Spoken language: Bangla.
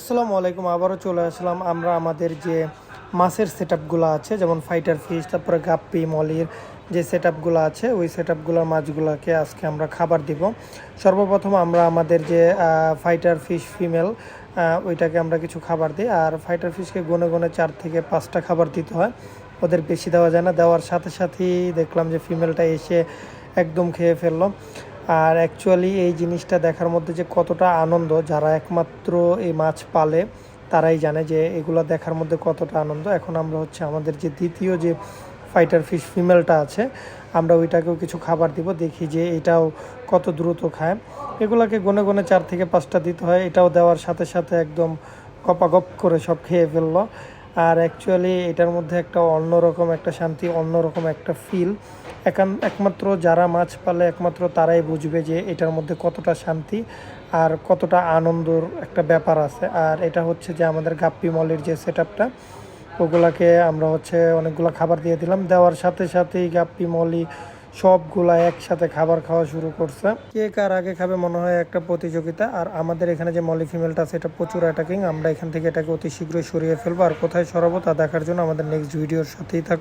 আসসালামু আলাইকুম, আবারও চলে আসলাম আমরা আমাদের যে মাছের সেট আছে, যেমন ফাইটার ফিশ তারপরে গাপ্পি, মলির যে সেট আছে, ওই সেট আপগুলোর মাছগুলোকে আজকে আমরা খাবার দিব। সর্বপ্রথম আমরা আমাদের যে ফাইটার ফিশ ফিমেল ওইটাকে আমরা কিছু খাবার দিই। আর ফাইটার ফিশকে গুনে গুনে চার থেকে পাঁচটা খাবার দিতে হয়। ওদের বেশি দেওয়া যায় না। দেওয়ার সাথে সাথেই দেখলাম যে ফিমেলটা এসে একদম খেয়ে ফেলল। আর অ্যাকচুয়ালি এই জিনিসটা দেখার মধ্যে যে কতটা আনন্দ, যারা একমাত্র এই মাছ পালে, তারাই জানে যে এগুলো দেখার মধ্যে কতটা আনন্দ। এখন আমরা হচ্ছে আমাদের যে দ্বিতীয় যে ফাইটার ফিশ ফিমেলটা আছে, আমরা ওইটাকেও কিছু খাবার দিব, দেখি যে এটাও কত দ্রুত খায়। এগুলাকে গনে গনে চার থেকে পাঁচটা দিতে হয়, এটাও দেওয়ার সাথে সাথে একদম গপাগপ করে সব খেয়ে ফেলল। আর অ্যাকচুয়ালি এটার মধ্যে একটা অন্যরকম একটা শান্তি, অন্যরকম একটা ফিল একান, একমাত্র যারা মাছ পালে, একমাত্র তারাই বুঝবে যে এটার মধ্যে কতটা শান্তি আর কতটা আনন্দর একটা ব্যাপার আছে। আর এটা হচ্ছে যে আমাদের গাপ্পি মলের যে সেট আপটা ওগুলাকে আমরা হচ্ছে অনেকগুলো খাবার দিয়ে দিলাম। দেওয়ার সাথে সাথেই গাপ্পি মলি সবগুলা একসাথে খাবার খাওয়া শুরু করছে। কে কার আগে খাবে মনে হয় একটা প্রতিযোগিতা। আর আমাদের এখানে যে মলি ফিমেলটা আছে, এটা প্রচুর অ্যাটাকিং আমরা এখান থেকে এটাকে অতি শীঘ্রই সরিয়ে ফেলব। আর কোথায় সরাবো তা দেখার জন্য আমাদের নেক্সট ভিডিওর সাথেই থাকুন।